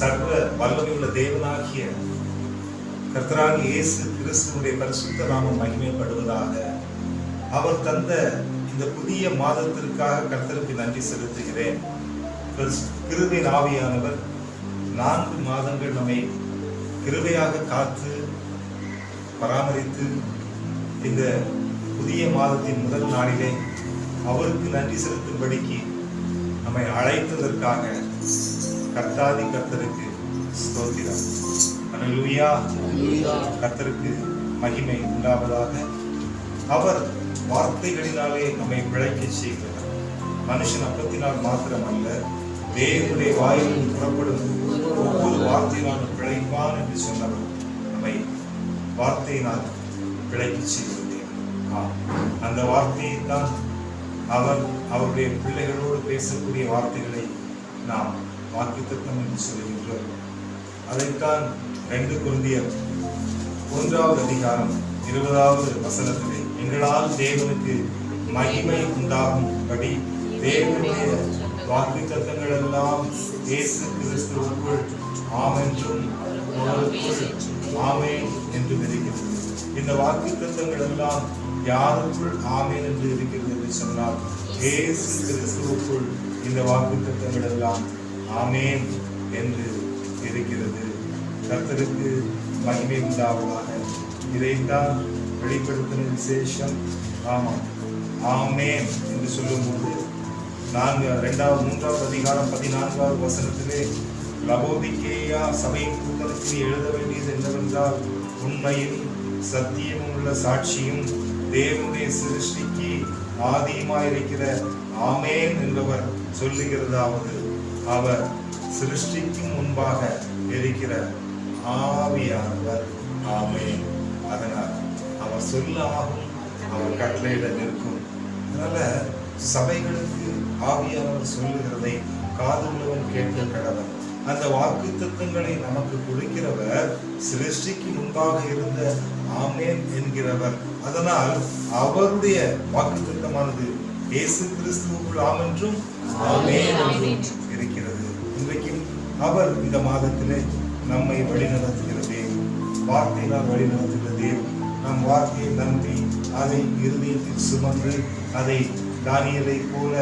சர்வ வல்லமையுள்ள தேவனாகிய கர்த்தராக இயேசு கிறிஸ்துவனுடைய பரிசுத்த நாமம் மகிமைப்படுவதாக அவர் தந்த இந்த புதிய மாதத்திற்காக கர்த்தருக்கு நன்றி செலுத்துகிறேன். கிறிஸ்- கிருபை ஆவியானவர் நான்கு மாதங்கள் நம்மை கிருபையாக காத்து பராமரித்து இந்த புதிய மாதத்தின் முதல் நாளிலே அவருக்கு நன்றி செலுத்தும்படிக்கு நம்மை அழைத்ததற்காக கர்த்தாதி கர்த்தருக்கு ஸ்தோத்திரம். அல்லேலூயா கர்த்தருக்கு மகிமை உண்டாவதாக. அவர் வார்த்தைகளினாலே நம்மை பிழைக்கச் செய்கிறார் மனுஷன் அப்பத்தினால் மாத்திரமல்ல தேவனுடைய வாயிலில் புறப்படும் ஒவ்வொரு வார்த்தையினாலும் பிழைப்பான் என்று சொன்னவர் நம்மை வார்த்தையினால் பிழைக்கச் செய்கிறது. அந்த வார்த்தையை தான் அவர் அவருடைய பிள்ளைகளோடு பேசக்கூடிய வார்த்தைகளை நாம் வாக்குத்தத்தம் என்று சொல்கின்றோம் அதைத்தான் ரெண்டு குருந்தியர் ஒன்றாவது அதிகாரம் இருபதாவது வசனத்திலே எங்களால் தேவனுக்கு மகிமை உண்டாகும்படி தேவனுடைய வாக்கு தத்தங்கள் எல்லாம் இயேசு கிறிஸ்துவுக்குள் ஆமென்றும் ஆமே என்று இருக்கிறது இந்த வாக்கு தத்தங்கள் எல்லாம் யாருக்குள் ஆமேன் என்று இருக்கிறது என்று சொன்னால் இயேசு கிறிஸ்துவுக்குள் இந்த வாக்கு தத்தங்கள் எல்லாம் ஆமேன் என்று இருக்கிறது. கர்த்தருக்கு மகிமை உண்டாவதாக. இதைத்தான் வெளிப்படுத்தின விசேஷம். ஆமாம். ஆமேன் என்று சொல்லும்போது நாங்கள் ரெண்டாவது மூன்றாவது அதிகாரம் பதினான்காவது வசனத்திலே லபோதிக்கேயா சபையின் கூட்டத்திற்கு எழுத வேண்டியது என்னவென்றால் உண்மையும் சத்தியமும் உள்ள சாட்சியும் தேவனுடைய சிருஷ்டிக்கு ஆதியமாயிருக்கிற ஆமேன் என்பவர் சொல்லுகிறதாவது அவர் சிருஷ்டிக்கும் முன்பாக இருக்கிற ஆவியானவர். ஆமே அதனால் அவர் சொல்ல ஆகும் அவர் கட்டளையிட நிற்கும். அதனால சபைகளுக்கு ஆவியானவர் சொல்லுகிறதை காதுள்ளவன் கேட்க கடவன். அந்த வாக்கு தத்துவங்களை நமக்கு கொடுக்கிறவர் சிருஷ்டிக்கு முன்பாக இருந்த ஆமேன் என்கிறவர். அதனால் அவருடைய வாக்கு தத்துவமானது இயேசு கிறிஸ்துவுக்குள் ஆமென்றும் ஆமேன் என்றும். அவர் இந்த மாதத்திலே நம்மை வழிநடத்துகிற தேவன் வார்த்தையினால் வழிநடத்துகிற தேவன் நம் வார்த்தையை நம்பி அதை இருதயத்தில் சுமந்து அதை தானியலை போல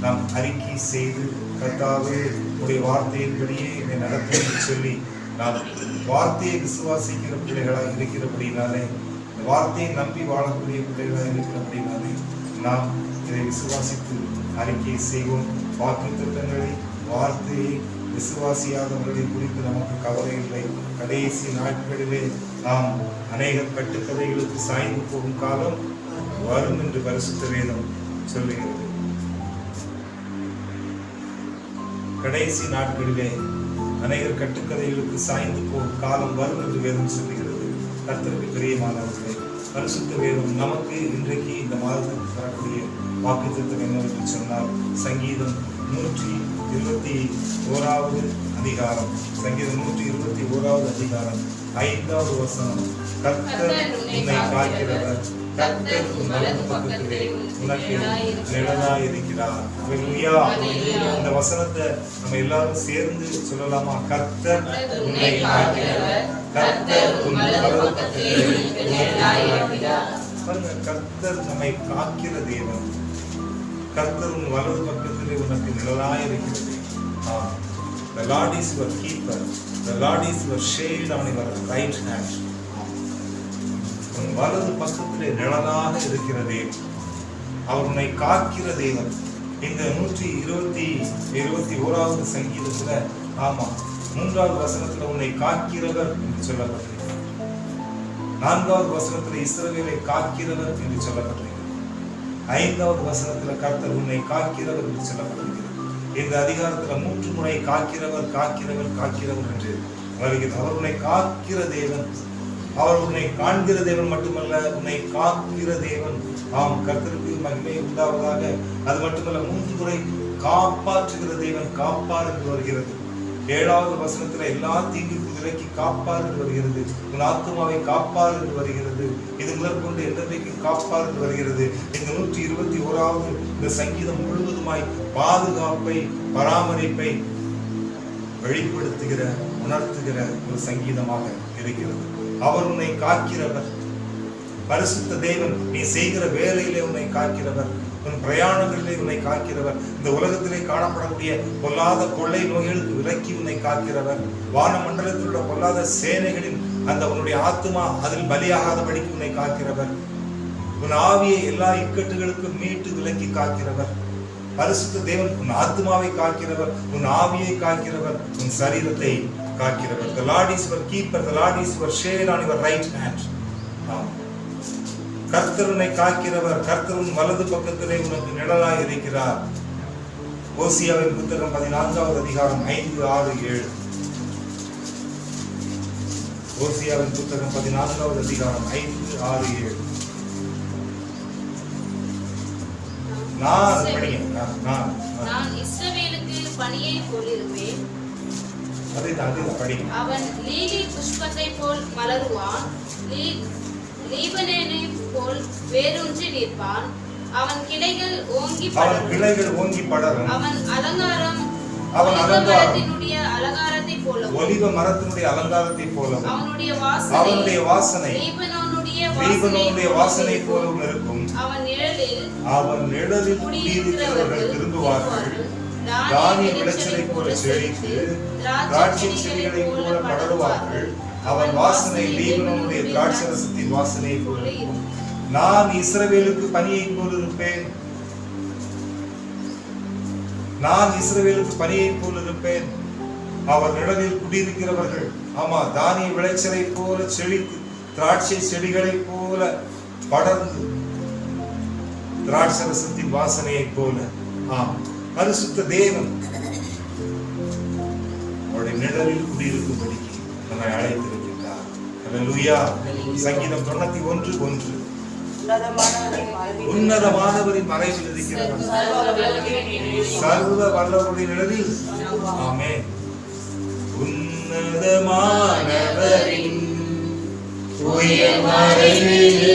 நாம் அறிக்கை செய்து கர்த்தாவே உடைய வார்த்தையின்படியே என்னை நடத்த சொல்லி நாம் வார்த்தையை விசுவாசிக்கிற பிள்ளைகளாக இருக்கிறபடினாலே வார்த்தையை நம்பி வாழக்கூடிய பிள்ளைகளாக இருக்கிறபடினாலே நாம் இதை விசுவாசித்து அறிக்கை செய்வோம். வாக்கு திட்டங்களை வார்த்தையை விசுவாசியாதவர்களை குறித்து நமக்கு கவலை இல்லை. கடைசி நாட்களிலே நாம் அநேக கட்டுக்கதைகளுக்கு சாய்ந்து போகும் காலம் வரும் என்று பரிசுத்த வேதம் சொல்லுகிறது. கடைசி நாட்களிலே அநேகர் கட்டுக்கதைகளுக்கு சாய்ந்து போகும் காலம் வரும் என்று வேதம் சொல்லுகிறது. கர்த்தருக்கு பிரியமானவர்களே பரிசுத்த வேதம் நமக்கு இன்றைக்கு இந்த மாதத்துக்கு தரக்கூடிய வாக்கு என்னவென்று சொன்னால் சங்கீதம் நூற்றி இருபத்தி ஓராவது அதிகாரம். சங்கீதம் நூற்றி இருபத்தி ஓராவது அதிகாரம். ஐந்தாவது வசனம். கர்த்தர் உன்னை காக்கிறவர். கர்த்தர் உன் வலது பக்கத்திலே உனக்கு நிழலாய் இருக்கிறார். இந்த வசனத்தை நம்ம எல்லாரும் சேர்ந்து சொல்லலாமா? கர்த்தர் உன்னை காக்கிறவர். கர்த்தர் உன் வலது பக்கத்திலே இருக்கிறார் பாருங்க, கர்த்தர் நம்மை காக்கிற தேவன். கர்த்தர் உன் வலது பக்கத்திலே உனக்கு நிழலாய் இருக்கிறது ஆம். The Lord is your keeper. The Lord is your shade on your right hand. உன் வலது பக்கத்திலே நிழலாக இருக்கிறதே அவர் உன்னை காக்கிற தேவன் இந்த நூற்றி இருபத்தி இருபத்தி ஓராவது சங்கீதத்துல ஆமா மூன்றாவது வசனத்துல உன்னை காக்கிறவர் என்று சொல்லப்பட்டிருக்கிறார் நான்காவது வசனத்துல இஸ்ரவேலை காக்கிறவர் என்று சொல்லப்பட்டிருக்கிறார் ஐந்தாவது வசனத்துல கர்த்தர் உன்னை காக்கிறவர் என்று சொல்லப்படுகிறது. இந்த அதிகாரத்துல மூன்று முறை காக்கிறவர் காக்கிறவர் காக்கிறவர் என்று. வருகிறது அவர் உன்னை காக்கிற தேவன். அவர் உன்னை காண்கிற தேவன் மட்டுமல்ல உன்னை காக்கிற தேவன். ஆம் கர்த்தருக்கு மகிமை உண்டாவதாக. அது மட்டுமல்ல மூன்று முறை காப்பாற்றுகிற தேவன் காப்பார் என்று வருகிறது. ஏழாவது வசனத்துல எல்லா தீங்குக்கும் விலக்கி காப்பார் என்று வருகிறது. உங்கள் ஆத்மாவை காப்பார் என்று வருகிறது. இது முதற்கொண்டு என்றைக்கு காப்பார் என்று வருகிறது? இந்த நூற்றி இருபத்தி ஓராவது இந்த சங்கீதம் முழுவதுமாய் பாதுகாப்பை பராமரிப்பை வெளிப்படுத்துகிற உணர்த்துகிற ஒரு சங்கீதமாக இருக்கிறது. அவர் உன்னை காக்கிறவர். பரிசுத்த தேவன் நீ செய்கிற வேலையிலே உன்னை காக்கிறவர். உன் பிரயாணங்களிலே உன்னை காக்கிறவர். இந்த உலகத்திலே காணப்படக்கூடிய பொல்லாத கொள்ளை நோய்களுக்கு விலக்கி உன்னை காக்கிறவர். வான மண்டலத்தில் உள்ள பொல்லாத சேனைகளின் அந்த உன்னுடைய ஆத்மா அதில் பலியாகாதபடிக்கு உன்னை காக்கிறவர். உன் ஆவியை எல்லா இக்கட்டுகளுக்கும் மீட்டு விலக்கி காக்கிறவர். பரிசுத்த தேவன் உன் ஆத்மாவை காக்கிறவர் உன் ஆவியை காக்கிறவர் உன் சரீரத்தை காக்கிறவர். The lord is keeper the lord is your your on your right hand ஆமாம் ஆம். கர்த்தர் உன்னை காக்கிறவர் கர்த்தர் உன் வலது பக்கத்திலே உனக்கு நிழலாய் இருக்கிறார். ஓசியாவின் புத்தகம் பதினான்காவது அதிகாரம் ஐந்து ஆறு ஏழு. ஓசியாவின் புத்தகம் பதினான்காவது அதிகாரம் ஐந்து ஆறு ஏழு. நான் நான், நான் நான். நான் இஸ்ரவேலுக்கு பணியை போலிருப்பேன். அதுதான் அதுதான் படிங்க அவன் லீலி புஷ்பத்தை போல் மலருவான். லீபனேனை போல் வேரூன்றி நிற்பான். அவன் கிளைகள் ஓங்கி அவன் படரும். கிளைகள் ஓங்கி படரும். அவன் அலங்காரம் அவன். மரத்தினுடைய அலங்காரத்தை போலவும். ஒலிவ மரத்தினுடைய அலங்காரத்தை போலவும். அவனுடைய வாசனை அவனுடைய வாசனை லீபனோனுடைய வாசனை போலவும் இருக்கும். அவன் நிழலில் அவன் நிழலில் குடியிருக்கிறவர்கள் திரும்புவார்கள். தானிய விளைச்சலை போல செழித்து திராட்சை செடிகளை போல படருவார்கள். அவன் வாசனை லீபனோனுடைய திராட்சரசத்தின் வாசனை போல இருக்கும். நான் இஸ்ரவேலுக்கு பனியை போல் இருப்பேன் நான் இஸ்ரவேலுக்கு பனியை போல் இருப்பேன் அவர் நிழலில் குடியிருக்கிறவர்கள் ஆமா தானிய விளைச்சலை போல செழித்து திராட்சை செடிகளை போல படர்ந்து திராட்சரசத்தின் வாசனையைப் போல ஆம் பரிசுத்த தேவன் அவருடைய நிழலில் குடியிருக்கும்படிக்கு நம்மை அழைத்திருக்கின்றார். அல்லேலூயா சங்கீதம் தொண்ணூத்தி ஒன்று ஒன்று. உன்னதமானவரின் மறைவில் உன்னதமானவரின் சர்வ வல்லவரின் நிழலில். ஆமே உன்னதமானவரின் உயர் மறைவில்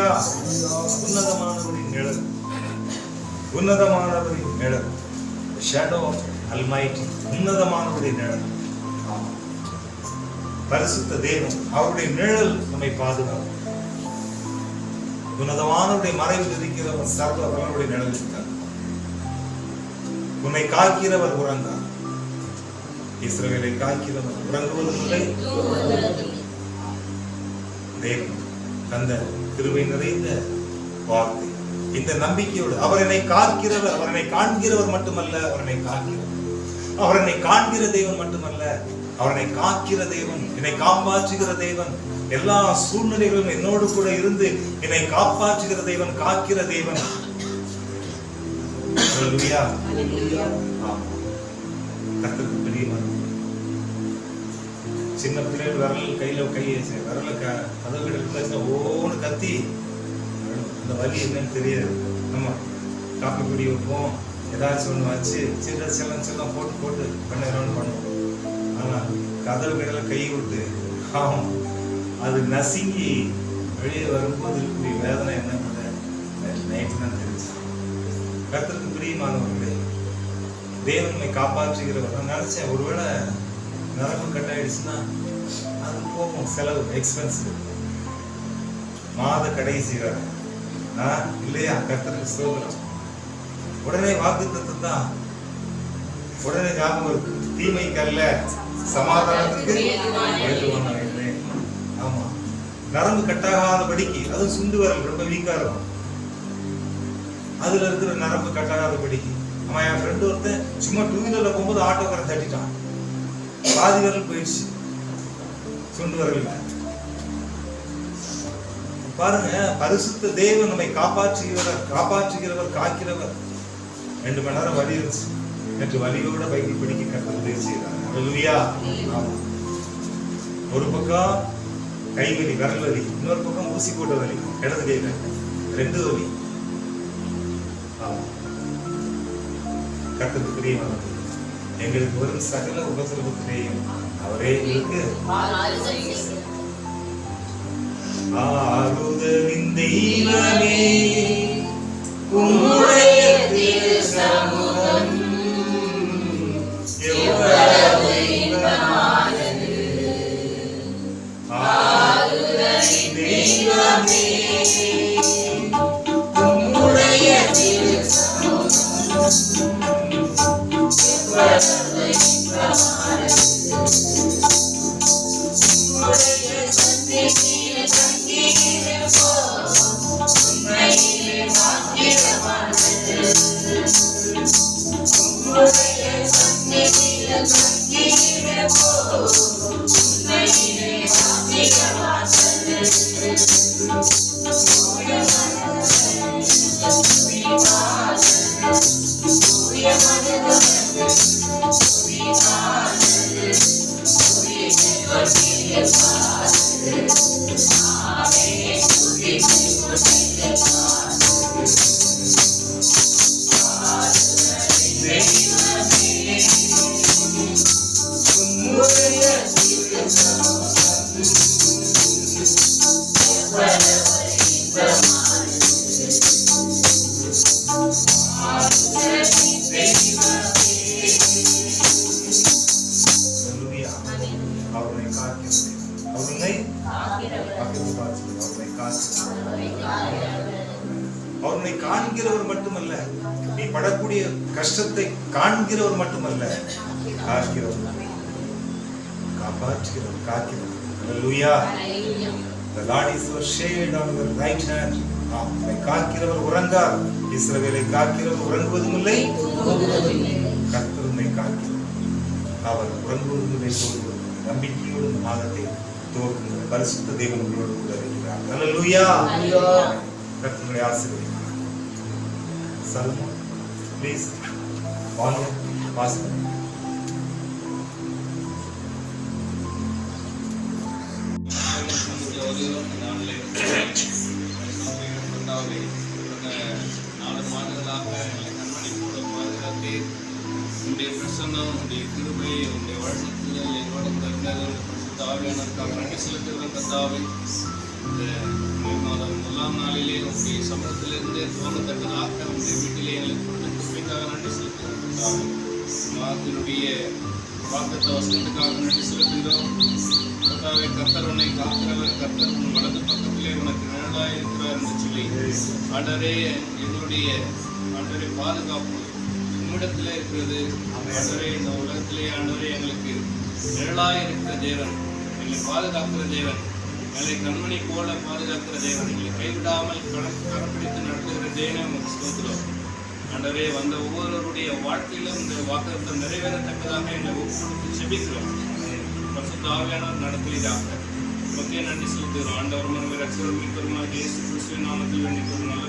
அல்லேலூயா உன்னதமானவரின் நிழல். உன்னதமானவரின் நிழல். ஷேடோ அல்மைட்டி உன்னதமானவரின் நிழல். பரிசுத்த தேவன் அவருடைய நிழல் நம்மை பாதுகாக்கும். உன்னதமானவருடைய மறைவில் இருக்கிறவர் சர்வ வல்லவருடைய நிழல் இருக்கார். உன்னை காக்கிறவர் உறங்கார். இஸ்ரவேலை காக்கிறவர் உறங்குவதில்லை தேவன் தந்த கிருபை நிறைந்த வார்த்தை. இந்த நம்பிக்கையோடு அவர் என்னை காக்கிறவர் அவர் என்னை காண்கிறவர் மட்டுமல்ல அவர் என்னை காக்கிறவர் அவர் என்னை காண்கிற தேவன் மட்டுமல்ல அவர் என்னை காக்கிற தேவன் என்னை காப்பாற்றுகிற தேவன் எல்லா சூழ்நிலைகளும் என்னோடு கூட இருந்து என்னை காப்பாற்றுகிற தேவன் காக்கிற தேவன் அல்லேலூயா. சின்ன பிள்ளைகள் விரல் கையில் கையை வச்சு விரல க கதவு எடுத்து ஓன்னு கத்தி. அந்த வலி என்னன்னு தெரியாது. நம்ம காப்பி குடி வைப்போம். ஏதாச்சும் ஒன்று வச்சு சின்ன செல்லம் செல்லம் போட்டு போட்டு பண்ண பண்ணுவோம். ஆனால் கதவு கடையில் கை விட்டு ஆகும் அது நசுங்கி வெளியே வரும்போது இருக்கக்கூடிய வேதனை என்னன்னு நைட்டு தான் தெரிஞ்சு. கத்துறதுக்கு பிரியமானவர்களே தேவனை காப்பாற்றுகிறவர். நான் நினச்சேன் ஒருவேளை நரம்பு கட் ஆயிடுச்சுன்னா அது போகும் செலவு எக்ஸ்பென்ஸ் மாத கடைசி வேற ஆ இல்லையா? கர்த்தருக்கு சோதனம் உடனே வாக்கு தான். உடனே ஞாபகம் தீமைக்கு அல்ல சமாதானத்துக்கு ஆமா. நரம்பு கட்டாகாதபடிக்கு அதுவும் சுண்டு வரல் ரொம்ப வீக்கா இருக்கும். அதுல இருக்கிற நரம்பு கட்டாகாதபடிக்கு. அவன் என் ஃப்ரெண்டு ஒருத்தன் சும்மா டூ வீலர்ல போகும்போது ஆட்டோக்காரன் தட்டிட்டான். பாதி விரல் போயிடுச்சு. சுண்டு வரல பாருங்க பரிசுத்த தேவன் நம்மை காப்பாற்றுகிறவர் காப்பாற்றுகிறவர் காக்கிறவர். ரெண்டு மணி நேரம் வலி இருந்துச்சு. நேற்று வலியோட பைபிள் படிக்க கற்று உதவி ஒரு பக்கம் கை வலி விரல் வலி இன்னொரு பக்கம் ஊசி போட்ட வலி இடது கையில ரெண்டு வலி. ஆமா. பிரியமானது எங்களுக்கு வரும் சகல உபதிரவத்திலேயும் அவரே எங்களுக்கு ஆறுதலின் தெய்வமே உம்முடைய எவ்வளவு இன்பமானது. ஆறுதலின் தெய்வமே Sim. அவரை காண்கிறவர் மட்டுமல்ல நீ படக்கூடிய கஷ்டத்தை காண்கிறவர் மட்டுமல்ல காக்கிறவர். காப்பாற்றுகிறவர் காக்கிறவர். Hallelujah. The Lord is your shade on your right hand. காக்கிறவர் உறங்கார். இஸ்ரவேலை காக்கிறவர் உறங்குவதும் இல்லை காக்கிறவர். அவர் உறங்குவதும் இல்லை தோல்வதும் நம்பிக்கையோடு மாதத்தை துவக்குங்கள் பரிசுத்த தேவன் உங்களோடு கூட இருக்கிறார் Hallelujah. கர்த்தருடைய ஆசீர்வதிப்பார் சல்மோன் ப்ளீஸ் வாங்க வாசிங்க நாலு மாதங்களாக எங்களை கண்மணிப்போட பாதுகாத்தீர் உங்களுடைய பிரசன்னம் உங்களுடைய கிருபை உங்களுடைய வழிநடத்துதல் எங்களோட கூட இருந்தது பரிசுத்த ஆவியானவருக்காக நன்றி செலுத்துகிறோம் கத்தாவே இந்த மே மாதம் முதலாம் நாளிலே உங்களுடைய சமூகத்திலிருந்து தோணத்தக்கதாக உங்களுடைய வீட்டிலே எங்களுக்கு கொடுத்த கிருபைக்காக நன்றி செலுத்துகிறோம் மாத்தினுடைய வாக்குத்த வசனத்துக்காக நன்றி செலுத்துகிறோம் கர்த்தாவே கர்த்தர் உன்னை காக்கிறவர் கர்த்தர் உன் வலது பக்கத்திலே உனக்கு நிழலாக இருக்கிறார் என்று சொல்லி அடரே எங்களுடைய ஆண்டரே பாதுகாப்பு உம்மிடத்திலே இருக்கிறது அடரே இந்த உலகத்திலே ஆண்டரே எங்களுக்கு நிழலாக இருக்கிற தேவன் எங்களை பாதுகாக்கிற தேவன். எங்களை கண்மணி போல பாதுகாக்கிற தேவன். எங்களை கைவிடாமல் கணக்கு கரப்பிடித்து நடத்துகிற தேவனை உங்களுக்கு ஸ்தோத்திரம். அன்றவே வந்த ஒவ்வொருவருடைய வாழ்க்கையிலும் இந்த வாக்குத்தம் நிறைவேறத்தக்கதாக எங்களை ஒப்புக்கொடுத்து செபிக்கிறோம் பரிசுத்த ஆவியானவர் நடத்துகிறாங்க உமக்கே நன்றி செலுத்துகிறோம். ஆண்டவர் மனம் ரட்சகர் மீட்பருமாக இயேசு கிறிஸ்துவின் நாமத்தில் வேண்டிக் கொள்ளும் நல்ல